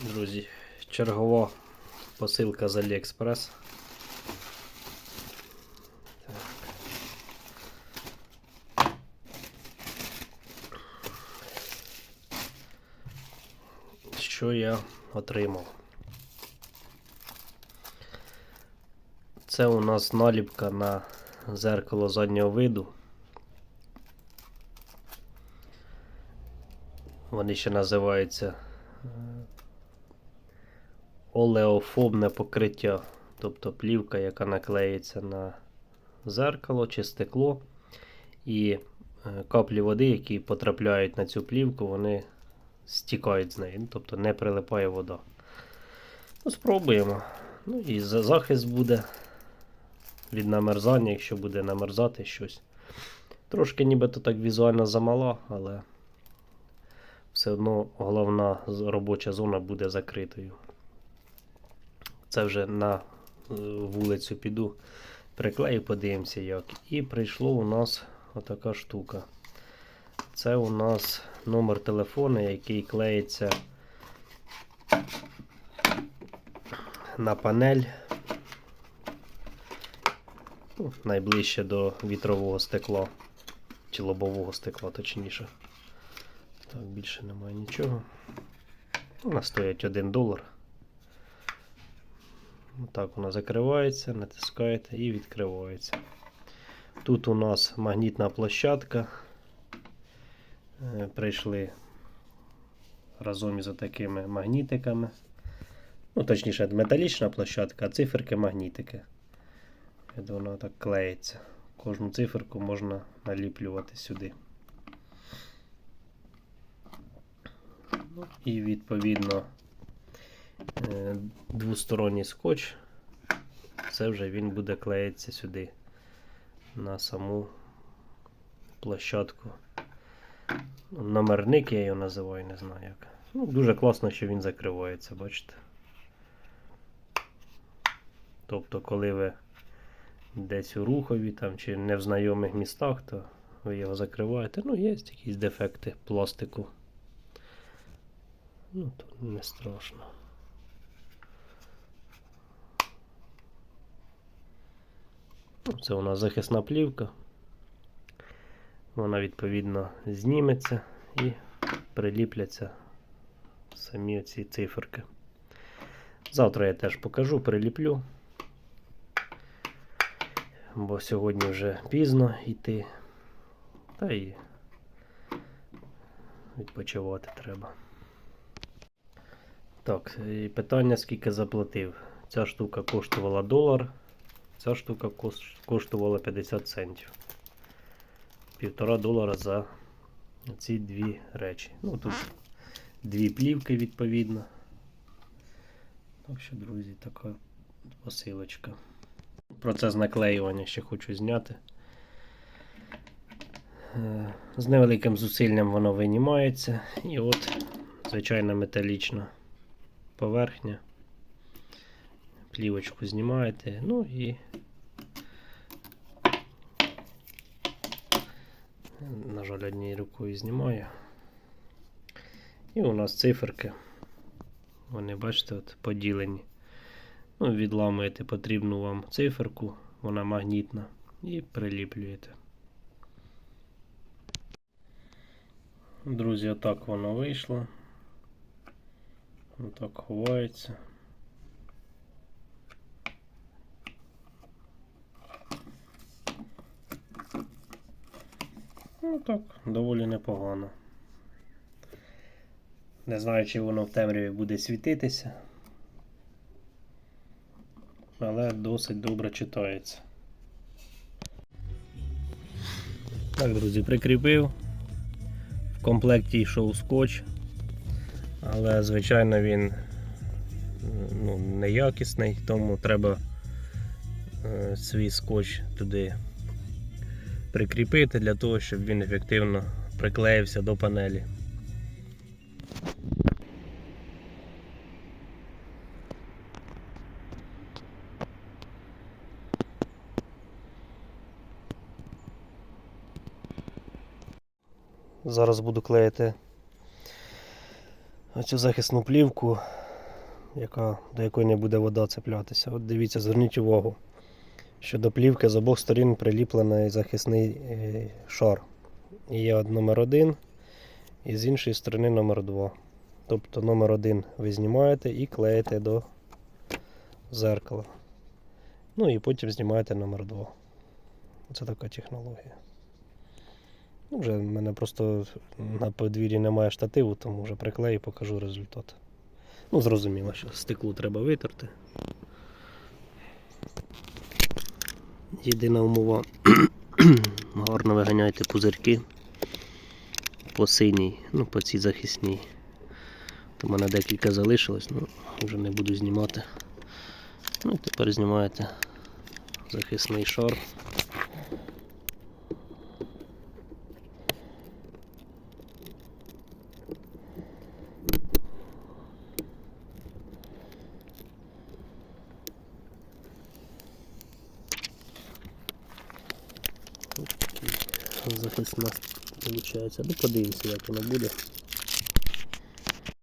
Друзі, чергова посилка з Aliexpress. Так. Що я отримав? Це у нас наліпка на зеркало заднього виду. Вони ще називаються е, олеофобне покриття, тобто плівка, яка наклеїться на зеркало чи стекло, і е, каплі води, які потрапляють на цю плівку, вони стікають з неї, тобто не прилипає вода. Ну, спробуємо. Ну і захист буде від намерзання, якщо буде намерзати щось. Трошки нібито так візуально замала, але все одно головна робоча зона буде закритою. Це вже на е, вулицю піду, приклею, подивимося як. І прийшло у нас отака штука. Це у нас номер телефону, який клеїться на панель. Ну, найближче до вітрового стекла. Чи лобового стекла, точніше. Так, більше немає нічого. Вона стоїть 1 долар. Так вона закривається, натискаєте і відкривається. Тут у нас магнітна площадка. Е, Прийшли разом із такими магнітиками. Ну, точніше, металічна площадка, а циферки магнітики. От Вона так клеїться. Кожну циферку можна наліплювати сюди. І відповідно двосторонній скотч. Це вже він буде клеїтися сюди на саму площадку. Номерник я його називаю, не знаю як. Ну, дуже класно, що він закривається, бачите. Тобто, коли ви десь у рухові там, чи не в знайомих містах, то ви його закриваєте. Ну, є якісь дефекти пластику. Ну, то не страшно. Це у нас захисна плівка. Вона відповідно зніметься і приліпляться самі ці циферки. Завтра я теж покажу, приліплю. Бо сьогодні вже пізно йти. Та і відпочивати треба. Так, і питання скільки заплатив. Ця штука коштувала долар, ця штука коштувала 50 центів. Півтора долара за ці дві речі. Ну тут дві плівки відповідно. Так що, друзі, така посилочка. Процес наклеювання ще хочу зняти. Е, З невеликим зусиллям воно винімається. І от звичайна металічна поверхня. Плівочку знімаєте. Ну і на жаль, однією рукою знімаю. І у нас циферки. Вони, бачите, от поділені. Ну, відламуєте потрібну вам циферку, вона магнітна, і приліплюєте. Друзі, отак воно вийшло. Отак ховається. Ну так, доволі непогано. Не знаю, чи воно в темряві буде світитися. Але досить добре читається. Так, друзі, прикріпив. В комплекті йшов скотч, але, звичайно, він ну, неякісний, тому треба е, свій скотч туди прикріпити для того, щоб він ефективно приклеївся до панелі. Зараз буду клеїти оцю захисну плівку яка, до якої не буде вода цеплятися. От дивіться, зверніть увагу, що до плівки з обох сторін приліплений захисний е, шар. Є номер один, і з іншої сторони номер два. Тобто номер один ви знімаєте і клеїте до зеркала. Ну і потім знімаєте номер два. Це така технологія. Ну, вже в мене просто на подвір'ї немає штативу, тому вже приклею і покажу результат. Ну, зрозуміло, що стекло треба витерти. Єдина умова. Гарно виганяйте пузирки по синій, ну по цій захисній. У мене декілька залишилось, ну вже не буду знімати. Ну і тепер знімаєте захисний шар. Захисна виходить. Ну подивимося, як воно буде.